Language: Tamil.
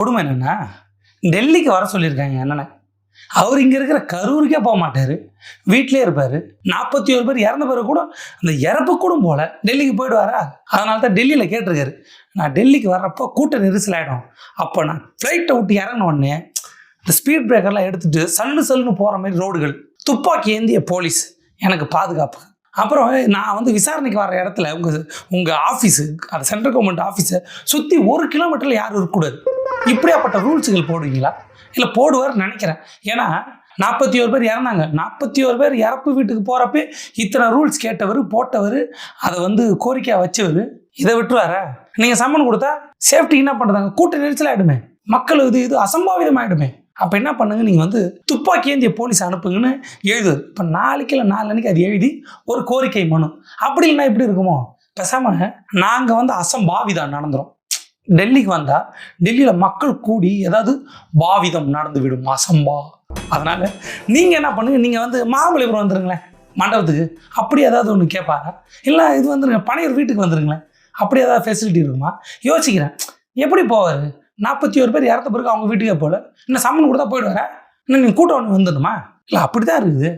கொடுமை என்னென்னா டெல்லிக்கு வர சொல்லியிருக்காங்க என்னென்ன அவர் இங்கே இருக்கிற கரூருக்கே போக மாட்டார். வீட்டிலே இருப்பார். நாற்பத்தி ஒரு பேர் இறந்த பிறகு கூட அந்த இறப்பு கூட போல டெல்லிக்கு போயிடுவாரா? அதனால தான் டெல்லியில் கேட்டிருக்காரு. நான் டெல்லிக்கு வர்றப்போ கூட்ட நெரிசல் ஆகிடும் அப்போ நான் ஃப்ளைட்டை விட்டு இறங்கின உடனே இந்த ஸ்பீட் பிரேக்கர்லாம் எடுத்துட்டு சல்லு சல்லுன்னு போகிற மாதிரி ரோடுகள் துப்பாக்கி ஏந்திய போலீஸ் எனக்கு பாதுகாப்பு. அப்புறம் நான் வந்து விசாரணைக்கு வர இடத்துல உங்கள் உங்கள் ஆஃபீஸு அந்த சென்ட்ரல் கவர்மெண்ட் ஆஃபீஸை சுற்றி ஒரு கிலோமீட்டரில் யாரும் இருக்கக்கூடாது. இப்படியாப்பட்ட ரூல்ஸுகள் போடுவீங்களா? இல்லை போடுவார் நினைக்கிறேன். ஏன்னா நாற்பத்தி ஒரு பேர் இறந்தாங்க. நாற்பத்தி ஒரு பேர் இறப்பு வீட்டுக்கு போகிறப்ப இத்தனை ரூல்ஸ் கேட்டவர் போட்டவர் அதை வந்து கோரிக்கையாக வச்சவர் இதை விட்டுருவாரா? நீங்கள் சம்மன் கொடுத்தா சேஃப்டி என்ன பண்ணுறாங்க கூட்ட நெரிசல் ஆகிடுமே மக்கள் இது இது அசம்பாவிதம் ஆகிடுமே அப்போ என்ன பண்ணுங்க? நீங்கள் வந்து துப்பாக்கி ஏந்திய போலீஸ் அனுப்புங்கன்னு எழுதுது இப்போ நாளைக்கு இல்லை நாலனைக்கு அது எழுதி ஒரு கோரிக்கை மனு. அப்படி இல்லைன்னா எப்படி இருக்குமோ? பேசாமல் நாங்கள் வந்து அசம்பாவிதம் நடந்துரும். டெல்லிக்கு வந்தால் டெல்லியில் மக்கள் கூடி ஏதாவது பாவிதம் நடந்து விடும் அசம்பா. அதனால் நீங்கள் என்ன பண்ணுங்க நீங்கள் வந்து மகாபலிபுரம் வந்துருங்களேன் மண்டபத்துக்கு. அப்படி ஏதாவது ஒன்று கேட்பாரா இல்லை இது வந்துருங்க பனையூர் வீட்டுக்கு வந்துருங்களேன். அப்படி ஏதாவது ஃபெசிலிட்டி இருக்குமா? யோசிக்கிறேன். எப்படி போவார்? நாற்பத்தி ஒரு பேர் இறந்த பிறகு அவங்க வீட்டுக்கே போகல இன்னும் சம்மன் கொடுத்தா போயிடுவாரா? இன்னும் நீங்கள் கூட்டம் ஒன்று வந்துடுமா இல்லை அப்படி தான் இருக்குது.